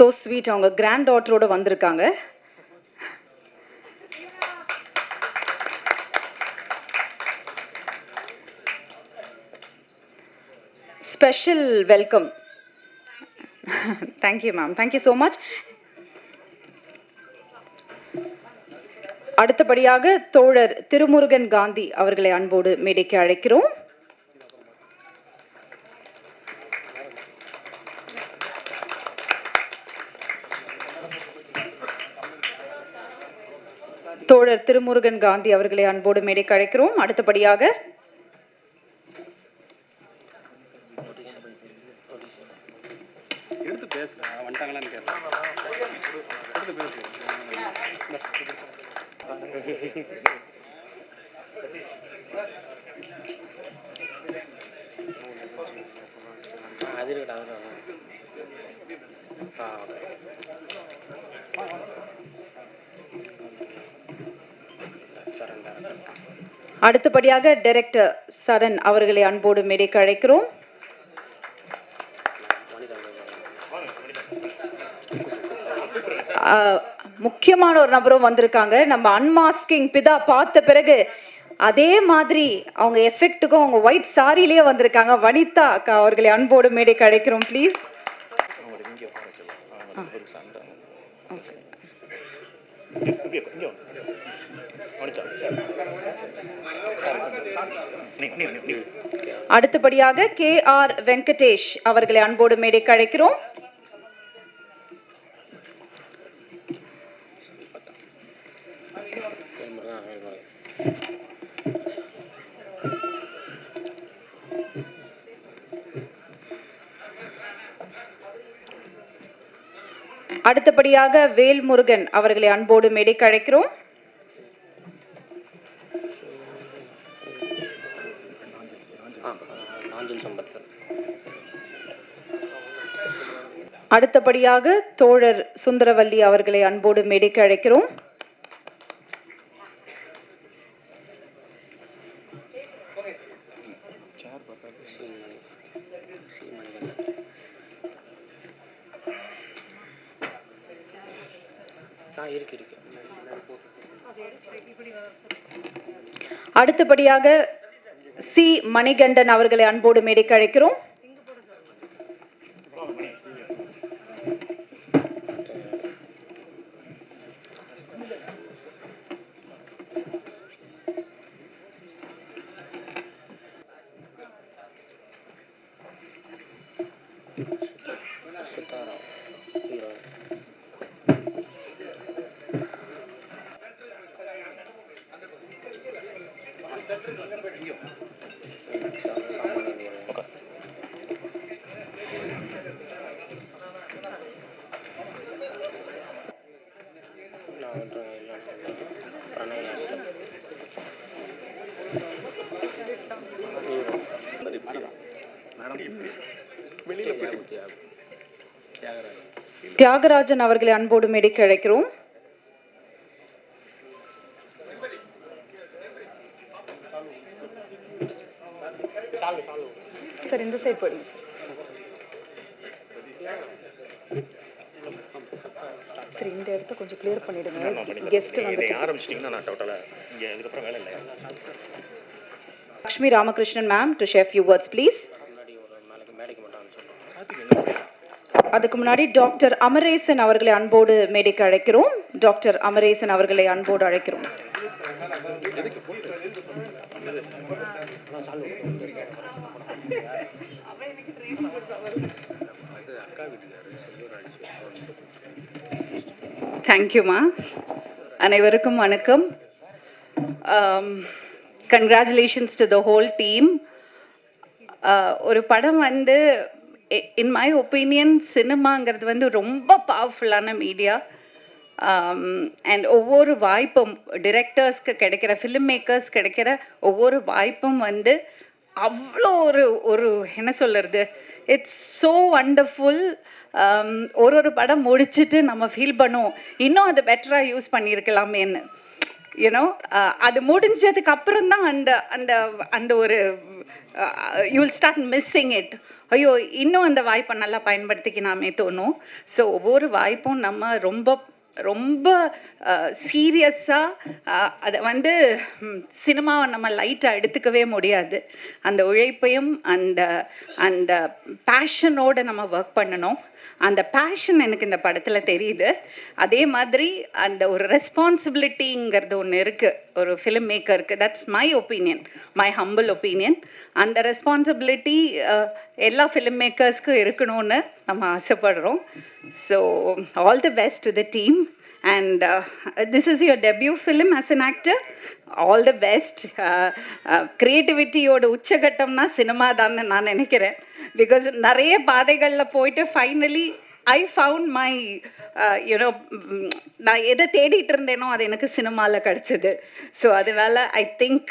So sweet அவங்க grand டாட்டரோட வந்திருக்காங்க special welcome thank you ma'am thank you so much அடுத்தபடியாக தோழர் திருமுருகன் காந்தி அவர்களை அன்போடு மேடைக்கு அழைக்கிறோம். தோழர் திருமுருகன் காந்தி அவர்களை அன்போடு மேடைக்கு அழைக்கிறோம். அடுத்தபடியாக எடுத்து பேசுங்க வந்துட்டாங்களான்னு கேட்டேன். எடுத்து பேசுங்க அது இருக்கடா அது ஆ சரண்டர் அடுத்தபடியாக டைரக்டர் சரண் அவர்களை அன்போடு மேடைக்கு அழைக்கிறோம். முக்கியமான ஒரு நபரும் வந்திருக்காங்க. நம்ம அன்மாஸ்கிங் பிதா பார்த்த பிறகு அதே மாதிரி அவங்க எஃபெக்ட்டுக்கும் அவங்க ஒயிட் சாரிலேயே வந்திருக்காங்க. வனிதா அக்கா அவர்களை அன்போடு மேடைக்கு அழைக்கிறோம் ப்ளீஸ் அடுத்தபடியாக கே ஆர் வெங்கடேஷ் அவர்களை அன்போடு மேடைக்கு அழைக்கிறோம். அடுத்தபடியாக வேல்முருகன் அவர்களை அன்போடு மேடைக்கு அழைக்கிறோம். அடுத்தபடியாக தோழர் சுந்தரவல்லி அவர்களை அன்போடு மேடைக்கு அழைக்கிறோம். இருக்கு இருக்கு. அடுத்தபடியாக சி மணிகண்டன் அவர்களை அன்போடு மேடைக்கு அழைக்கிறோம் சித்தாரா ஹீரோ நான் வந்து இல்லைன்னு பிரணய மேடம் தியாகராஜ் தியாகராஜன் அவர்களை அன்போடு மேடைக்கு அழைக்கிறோம். சார் இந்த சைட் போடுங்க சார். சரி இந்த இடத்த கொஞ்சம் கிளியர் பண்ணிடுங்க. கெஸ்ட் வந்து ஆரம்பிச்சிட்டிங்கன்னா நான் டோட்டலாக இங்கே இதுக்கப்புறம் வேலை இல்லை. Lakshmi Ramakrishnan ma'am to share few words please அதுக்கு முன்னாடி டாக்டர் அமரேசன் அவர்களை அன்போடு மேடைக்கு அழைக்கிறோம். டாக்டர் அமரேசன் அவர்களை அன்போடு அழைக்கிறோம். தேங்க்யூமா அனைவருக்கும் வணக்கம். Congratulations to the whole team ஒரு படம் வந்து இன் மை ஒப்பீனியன் சினிமாங்கிறது வந்து ரொம்ப பவர்ஃபுல்லான மீடியா Um, அண்ட் ஒவ்வொரு வாய்ப்பும் டிரெக்டர்ஸ்க்கு கிடைக்கிற ஃபிலிம் மேக்கர்ஸ் கிடைக்கிற ஒவ்வொரு வாய்ப்பும் வந்து அவ்வளோ ஒரு ஒரு என்ன சொல்கிறது இட்ஸ் ஸோ வண்டர்ஃபுல் ஒரு ஒரு படம் முடிச்சுட்டு நம்ம ஃபீல் பண்ணுவோம். இன்னும் அதை பெட்டராக யூஸ் பண்ணியிருக்கலாமேன்னு. யூனோ uh, அது முடிஞ்சதுக்கு அப்புறம் தான் அந்த அந்த அந்த ஒரு you will start missing it ஐயோ இன்னும் அந்த வாய்ப்பை நல்லா பயன்படுத்திக்கலாமே தோணும். ஸோ ஒவ்வொரு வாய்ப்பும் நம்ம ரொம்ப ரொம்ப சீரியஸாக அதை வந்து சினிமாவை நம்ம லைட்டாக எடுத்துக்கவே முடியாது. அந்த உழைப்பையும் அந்த அந்த பேஷனோடு நம்ம ஒர்க் பண்ணணும். அந்த பேஷன் எனக்கு இந்த படத்தில் தெரியுது. அதே மாதிரி அந்த ஒரு ரெஸ்பான்சிபிலிட்டிங்கிறது ஒன்று இருக்குது ஒரு film மேக்கருக்கு that's my opinion my humble opinion அந்த ரெஸ்பான்சிபிலிட்டி எல்லா ஃபிலிம் மேக்கர்ஸ்க்கும் இருக்கணும்னு நம்ம ஆசைப்படுறோம். So all the best to the team and this is your debut film as an actor all the best க்ரியேட்டிவிட்டியோட உச்சகட்டம்னா சினிமா தான் நான் நினைக்கிறேன். பிகாஸ் நிறைய பாதைகளில் போயிட்டு finally I found my you know நான் எதை தேடிட்டு இருந்தேனோ அது எனக்கு சினிமாவில் கிடச்சிது. ஸோ அதனால I think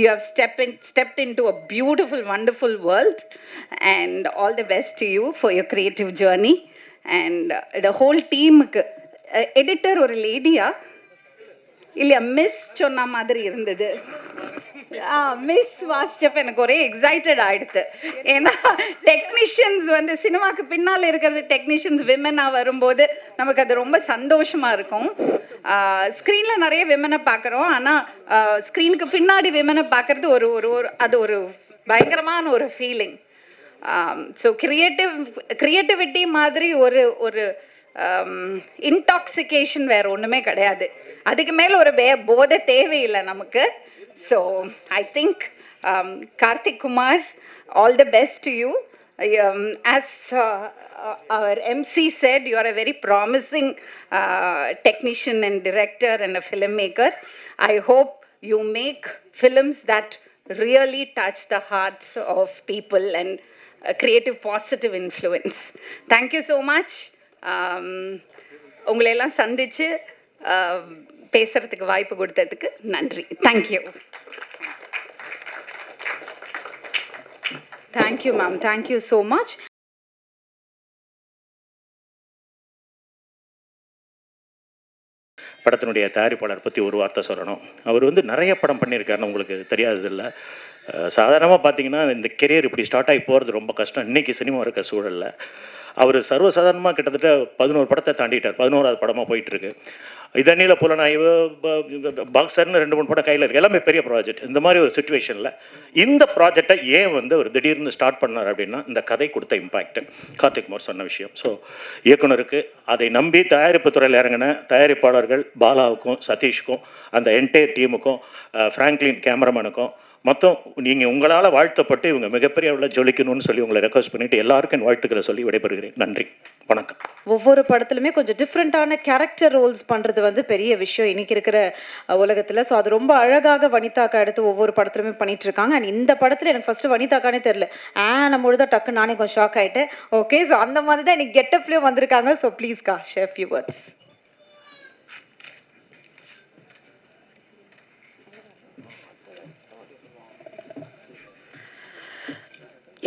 you have step in stepped in to a beautiful wonderful world and all the best to you for your creative journey and the whole டீமுக்கு editor ஒரு லேடியா இல்லையா மிஸ் சொன்ன மாதிரி இருந்தது. மிஸ் வாஸ்டப் எனக்கு ஒரே எக்ஸைட்டட் ஆயிடுது ஏன்னா டெக்னீஷியன்ஸ் வந்து சினிமாக்கு பின்னால் இருக்கிறது டெக்னீஷியன்ஸ் விமனாக வரும்போது நமக்கு அது ரொம்ப சந்தோஷமா இருக்கும் ஸ்க்ரீனில் நிறைய விமனை பார்க்குறோம் ஆனால் ஸ்க்ரீனுக்கு பின்னாடி விமனை பார்க்கறது ஒரு ஒரு ஒரு அது ஒரு பயங்கரமான ஒரு ஃபீலிங் ஸோ கிரியேட்டிவ் கிரியேட்டிவிட்டி மாதிரி ஒரு ஒரு இன்டாக்சிகேஷன் வேற ஒன்றுமே கிடையாது அதுக்கு மேலே ஒரு வே போதை தேவையில்லை நமக்கு So I think Karthik Kumar all the best to you as uh, uh, our MC said, you are a very promising uh, technician and director and a filmmaker. I hope you make films that really touch the hearts of people and uh, create a positive influence. Thank you so much. Um, உங்களை எல்லாம் சந்திச்சு பேசுறதுக்கு வாய்ப்பு கொடுத்ததுக்கு நன்றி. Thank you thank you ma'am thank you so you படத்தினுடைய தயாரிப்பாளர் பற்றி ஒரு வார்த்தை சொல்லணும். அவர் வந்து நிறைய படம் பண்ணியிருக்காருன்னு உங்களுக்கு தெரியாததில்ல. சாதாரணமாக பார்த்தீங்கன்னா இந்த கெரியர் இப்படி ஸ்டார்ட் ஆகி போகிறது ரொம்ப கஷ்டம். இன்றைக்கி சினிமா இருக்க சூழலில். அவர் சர்வசாதாரணமாக கிட்டத்தட்ட பதினோரு படத்தை தாண்டிட்டார். பதினோராவது படமாக போயிட்டுருக்கு இதண்ணியில் புலனாய்வு பாக்ஸர்னு ரெண்டு மூணு படம் கையில் இருக்குது எல்லாமே பெரிய ப்ராஜெக்ட் இந்த மாதிரி ஒரு சுச்சுவேஷனில் இந்த ப்ராஜெக்டை ஏன் வந்து அவர் திடீர்னு ஸ்டார்ட் பண்ணார் அப்படின்னா இந்த கதை கொடுத்த இம்பாக்ட் கார்த்திக் குமார் சொன்ன விஷயம். ஸோ இயக்குனருக்கு அதை நம்பி தயாரிப்பு துறையில் இறங்கின தயாரிப்பாளர்கள் பாலாவுக்கும் சதீஷ்க்கும் அந்த என்டையர் டீமுக்கும் ஃப்ராங்க்லின் கேமராமேனுக்கும் மொத்தம் நீங்கள் உங்களால் வாழ்த்தப்பட்டு இவங்க மிகப்பெரிய அளவில் ஜொலிக்கணும்னு சொல்லி உங்களை ரெக்வஸ்ட் பண்ணிட்டு எல்லாருக்கும் என் வாழ்த்துக்களை சொல்லி விடைபெறுகிறேன். நன்றி. வணக்கம். ஒவ்வொரு படத்துலையுமே கொஞ்சம் டிஃப்ரெண்ட்டான கேரக்டர் ரோல்ஸ் பண்ணுறது வந்து பெரிய விஷயம். இன்னைக்கு இருக்கிற உலகத்தில். ஸோ அது ரொம்ப அழகாக வனிதாக்கா எடுத்து ஒவ்வொரு படத்துலையுமே பண்ணிட்டு இருக்காங்க அண்ட் இந்த படத்தில் எனக்கு ஃபஸ்ட்டு வனிதாக்கானே தெரில ஆ நம்ம தான் டக்கு நானே கொஞ்சம் ஷாக் ஆகிட்டேன் ஓகே ஸோ அந்த மாதிரி தான் எனக்கு கெட்டப்லேயும் வந்திருக்காங்க. ஸோ ப்ளீஸ்க்கா ஷெஃப் யூ வேர்ட்ஸ்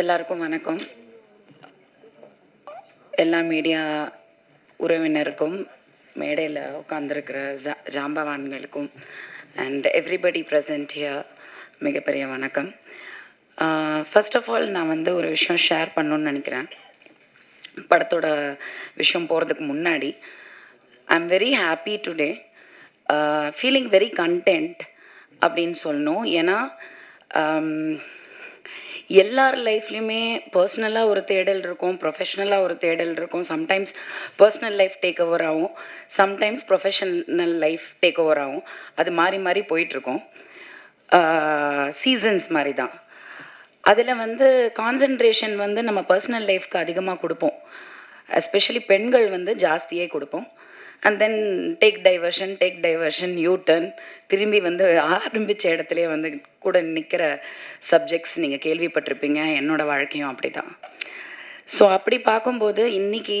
எல்லாருக்கும் வணக்கம். எல்லா மீடியா உறவினருக்கும் மேடையில் உட்காந்துருக்கிற ஜா ஜாம்பவான்களுக்கும் அண்ட் எவ்ரிபடி ப்ரெசன்ட் ஹியர் மிகப்பெரிய வணக்கம். ஃபர்ஸ்ட் ஆஃப் ஆல் நான் வந்து ஒரு விஷயம் ஷேர் பண்ணணுன்னு நினைக்கிறேன். படத்தோட விஷயம் போகிறதுக்கு முன்னாடி I am very happy today feeling very content அப்படின்னு சொல்லணும். ஏன்னா எல்லார் லைஃப்லையுமே பர்சனலாக ஒரு தேடல் இருக்கும் ப்ரொஃபஷ்னலாக ஒரு தேடல் இருக்கும். Sometimes personal life take over ஆகும். Sometimes professional life take over ஆகும். அது மாறி மாறி போயிட்டுருக்கும். சீசன்ஸ் மாதிரி தான் அதில் வந்து கான்சன்ட்ரேஷன் வந்து நம்ம பர்சனல் லைஃப்க்கு அதிகமாக கொடுப்போம். எஸ்பெஷலி பெண்கள் வந்து ஜாஸ்தியே கொடுப்போம். And then take diversion take diversion U turn திரும்பி வந்து ஆரம்பித்த இடத்துலயே வந்து கூட நிற்கிற சப்ஜெக்ட்ஸ் நீங்கள் கேள்விப்பட்டிருப்பீங்க. என்னோடய வாழ்க்கையும் அப்படி தான் ஸோ அப்படி பார்க்கும்போது இன்றைக்கி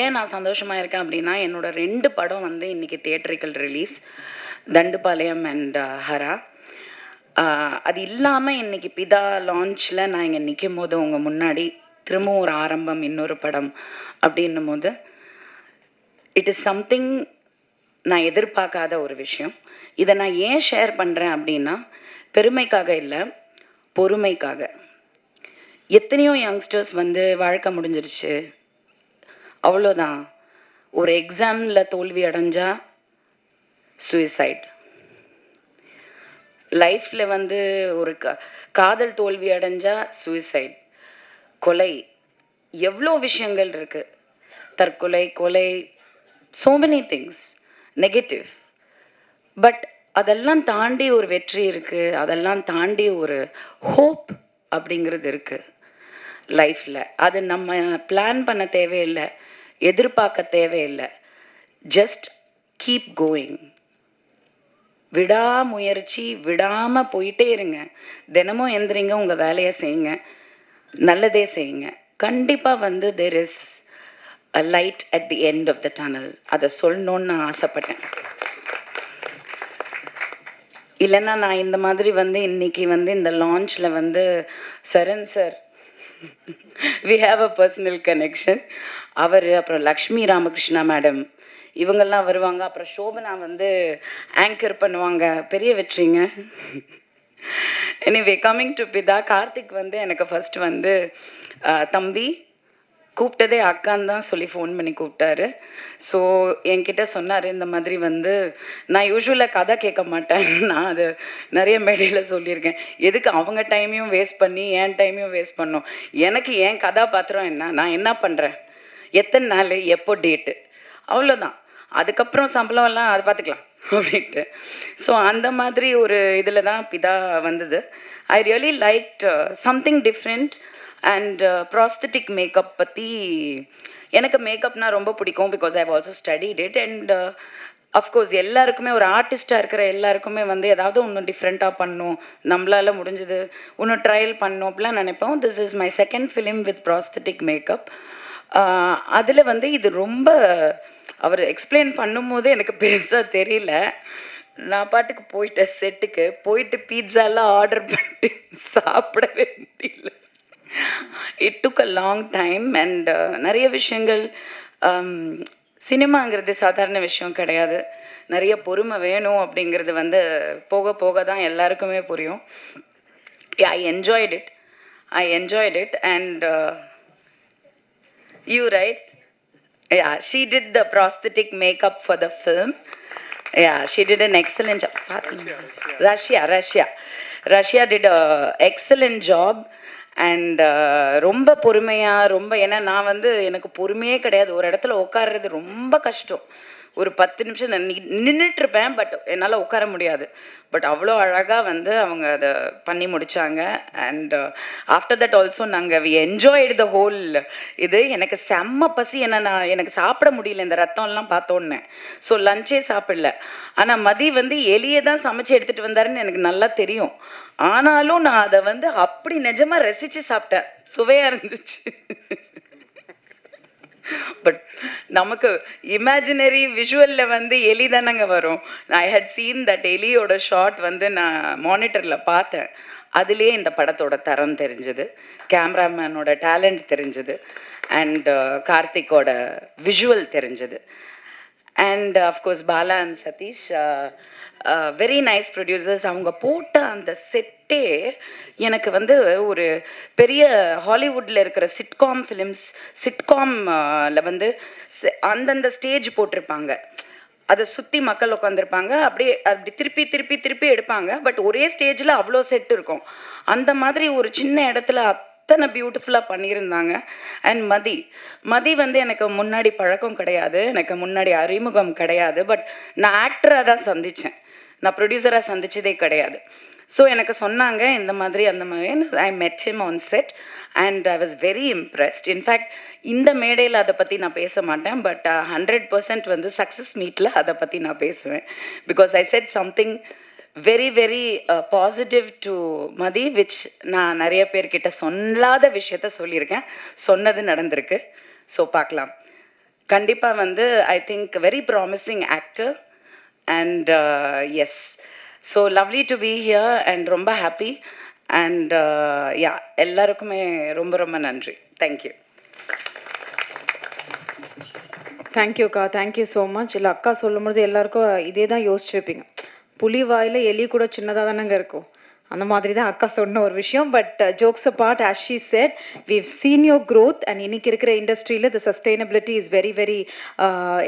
ஏன் நான் சந்தோஷமாக இருக்கேன் அப்படின்னா என்னோடய ரெண்டு படம் வந்து இன்னைக்கு theatrical release Dandupalyam and uh, Hara. அது இல்லாமல் இன்னைக்கு பிதா லான்ச்சில் நான் இங்கே நிற்கும் போது உங்கள் முன்னாடி திரும்பவும் ஒரு ஆரம்பம் இன்னொரு படம் அப்படின்னும் போது இட் இஸ் சம்திங் நான் எதிர்பார்க்காத ஒரு விஷயம். இதை நான் ஏன் ஷேர் பண்ணுறேன் அப்படின்னா பெருமைக்காக இல்லை பொறுமைக்காக. எத்தனையோ யங்ஸ்டர்ஸ் வந்து வாழ்க்கை முடிஞ்சிருச்சு. அவ்வளோதான். ஒரு எக்ஸாமில் தோல்வி அடைஞ்சா சூசைட் லைஃப்பில் வந்து ஒரு க காதல் தோல்வி அடைஞ்சா சூசைட் கொலை. எவ்வளோ விஷயங்கள் இருக்குது தற்கொலை கொலை so many things negative but அதெல்லாம் தாண்டி ஒரு வெற்றி இருக்குது அதெல்லாம் தாண்டி ஒரு ஹோப் அப்படிங்கிறது இருக்குது லைஃப்பில் அது நம்ம பிளான் பண்ண தேவையில்லை. எதிர்பார்க்க தேவையில்லை. ஜஸ்ட் கீப் கோயிங் விடாமுயற்சி விடாமல் போயிட்டே இருங்க. தினமும் எந்திரிங்க உங்கள் வேலையை செய்யுங்க. நல்லதே செய்யுங்க. கண்டிப்பாக வந்து there is a light at the end of the tunnel அதை சொல்லணுன்னு நான் ஆசைப்பட்டேன். இல்லைன்னா நான் இந்த மாதிரி வந்து இன்னைக்கு வந்து இந்த லான்ச்சில் வந்து Charan sir we have a personal connection அவர் அப்புறம் லக்ஷ்மி ராமகிருஷ்ணா மேடம் இவங்கெல்லாம் வருவாங்க. அப்புறம் சோபனா வந்து ஆங்கர் பண்ணுவாங்க. பெரிய வெற்றிங்க. எனிவே கம்மிங் டு பிதா கார்த்திக் வந்து எனக்கு ஃபர்ஸ்ட் வந்து தம்பி கூப்பிட்டதே அக்கான்னு தான் சொல்லி ஃபோன் பண்ணி கூப்பிட்டாரு. ஸோ என்கிட்ட சொன்னார் இந்த மாதிரி வந்து நான் யூஸ்வலாக கதை கேட்க மாட்டேன். நான் அது நிறைய மேடையில் சொல்லியிருக்கேன். எதுக்கு அவங்க டைமையும் வேஸ்ட் பண்ணி என் டைமையும் வேஸ்ட் பண்ணோம்? எனக்கு என் கதாபாத்திரம் என்ன? நான் என்ன பண்ணுறேன் எத்தனை நாள்? எப்போ டேட்டு அவ்வளோதான் அதுக்கப்புறம் சம்பளம் எல்லாம் அது பார்த்துக்கலாம் அப்படின்ட்டு. ஸோ அந்த மாதிரி ஒரு இதில் தான் பிதா வந்தது. I really like something different and prosthetic makeup பற்றி எனக்கு மேக்கப்னால் ரொம்ப பிடிக்கும் because I also studied it and of course எல்லாருக்குமே ஒரு ஆர்டிஸ்ட்டாக இருக்கிற எல்லாருக்குமே வந்து ஏதாவது ஒன்று டிஃப்ரெண்ட்டாக பண்ணும் நம்மளால முடிஞ்சது ஒன்று ட்ரையல் பண்ணும் அப்படிலாம் நினைப்போம். This is my second film with prosthetic makeup அதில் வந்து இது ரொம்ப அவர் எக்ஸ்பிளைன் பண்ணும்போது எனக்கு பெருசாக தெரியல. நான் பாட்டுக்கு போயிட்டேன் செட்டுக்கு போயிட்டு பீட்சாலாம் ஆர்டர் பண்ணிட்டு சாப்பிடவே முடியல it took a long time and நிறைய விஷயங்கள் சினிமாங்கிறது சாதாரண விஷயம் கிடையாது நிறைய பொறுமை வேணும் அப்படிங்கிறது வந்து போக போக தான் எல்லாருக்குமே புரியும் I enjoyed it I enjoyed it and you right yeah she did the prosthetic makeup for the film yeah she did an excellent job russia russia russia did a excellent job and uh, ரொம்ப பொறுமையாக ரொம்ப ஏன்னா நான் வந்து எனக்கு பொறுமையே கிடையாது. ஒரு இடத்துல உட்காடுறது ரொம்ப கஷ்டம். ஒரு பத்து நிமிஷம் நான் நின்றுட்டு இருப்பேன் பட் என்னால் உட்கார முடியாது. பட் அவ்வளோ அழகாக வந்து அவங்க அதை பண்ணி முடிச்சாங்க. அண்ட் ஆஃப்டர் தட் ஆல்சோ நாங்கள் வி என்ஜாய்டு த ஹோல் இது. எனக்கு செம்ம பசி. என்ன நான் எனக்கு சாப்பிட முடியல. இந்த ரத்தம்லாம் பார்த்தோன்னே. ஸோ லஞ்சே சாப்பிடல. ஆனால் மதி வந்து எலியை தான் சமைச்சு எடுத்துகிட்டு வந்தாருன்னு எனக்கு நல்லா தெரியும். ஆனாலும் நான் அதை வந்து அப்படி நிஜமாக ரசித்து சாப்பிட்டேன். சுவையாக இருந்துச்சு. பட் நமக்கு இமேஜினரி விஷுவலில் வந்து எலி தானங்க வரும். ஐ ஹட் சீன் தட் எலியோட ஷாட் வந்து நான் மானிட்டரில் பார்த்தேன். அதுலேயே இந்த படத்தோட தரம் தெரிஞ்சது. கேமராமேனோட டேலண்ட் தெரிஞ்சுது. அண்ட் கார்த்திக்கோட விஷுவல் தெரிஞ்சது. And of course Bala and Sathish uh, very nice producers அவங்க போட்ட அந்த செட்டே எனக்கு வந்து ஒரு பெரிய ஹாலிவுட்டில் இருக்கிற சிட்காம் ஃபிலிம்ஸ் சிட்காமில் வந்து அந்தந்த ஸ்டேஜ் போட்டிருப்பாங்க. அதை சுற்றி மக்கள் உட்காந்துருப்பாங்க அப்படியே அப்படி திருப்பி திருப்பி திருப்பி எடுப்பாங்க. பட் ஒரே ஸ்டேஜில் அவ்வளோ செட் இருக்கும். அந்த மாதிரி ஒரு சின்ன இடத்துல அத்தனை பியூட்டிஃபுல்லாக பண்ணியிருந்தாங்க. அண்ட் மதி மதி வந்து எனக்கு முன்னாடி பழக்கம் கிடையாது. எனக்கு முன்னாடி அறிமுகம் கிடையாது. பட் நான் ஆக்டராக தான் சந்தித்தேன் நான் ப்ரொடியூசராக சந்திச்சதே கிடையாது. ஸோ எனக்கு சொன்னாங்க இந்த மாதிரி அந்த மாதிரி. I met him on set and I was very impressed in fact இந்த மேடையில் அதை பற்றி நான் பேச மாட்டேன் பட் ஹண்ட்ரட் பர்சன்ட் வந்து சக்ஸஸ் மீட்டில் அதை பற்றி நான் பேசுவேன். Because I said something very very positive to Mathi which நான் நிறைய பேர்கிட்ட சொல்லாத விஷயத்த சொல்லியிருக்கேன். சொன்னது நடந்திருக்கு. ஸோ பார்க்கலாம். கண்டிப்பாக வந்து I think very promising actor and yes so lovely to be here and ரொம்ப ஹாப்பி அண்ட் யா எல்லாருக்குமே ரொம்ப ரொம்ப நன்றி. தேங்க்யூ தேங்க்யூக்கா தேங்க்யூ ஸோ மச் இல்லை அக்கா சொல்லும்போது எல்லாருக்கும் இதே தான் யோசிச்சிருப்பீங்க. புலி வாயில் எலி கூட சின்னதாக தானேங்க இருக்கும். அந்த மாதிரி தான் அக்கா சொன்ன ஒரு விஷயம். But jokes apart as she said we seen your growth and இன்னைக்கு இருக்கிற இண்டஸ்ட்ரியில் the sustainability is very very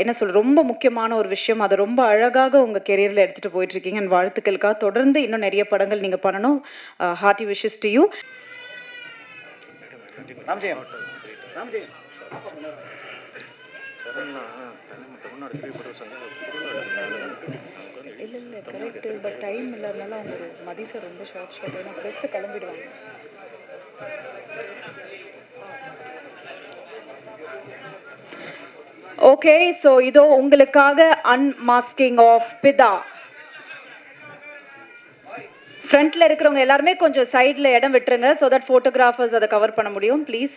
என்ன சொல் ரொம்ப முக்கியமான ஒரு விஷயம். அதை ரொம்ப அழகாக உங்கள் கெரியரில் எடுத்துகிட்டு போயிட்டுருக்கீங்க. அண்ட் வாழ்த்துக்களுக்காக தொடர்ந்து இன்னும் நிறைய படங்கள் நீங்கள் பண்ணணும். ஹார்ட்டி விஷஸ் டு யூ இல்லை இல்லை கரெக்டு பட் டைம் இல்லாதனால அவங்க ஒரு மதிசை ரொம்ப ஷார்ட் ஷார்ட் ஏன்னா ப்ரெஸ்ஸு கிளம்பிடுவாங்க. ஓகே ஸோ இதோ உங்களுக்காக அன்மாஸ்கிங் ஆஃப் பிதா ஃப்ரண்ட்ல இருக்கிறவங்க எல்லாருமே கொஞ்சம் சைடில் இடம் விட்டுருங்க ஸோ தட் ஃபோட்டோகிராஃபர்ஸ் அதை கவர் பண்ண முடியும். Please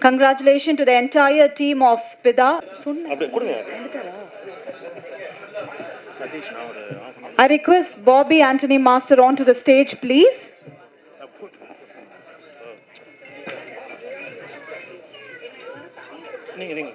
Congratulations to the entire team of PIDA. I request Bobby Anthony Master onto the stage, please. நீங்க நீங்க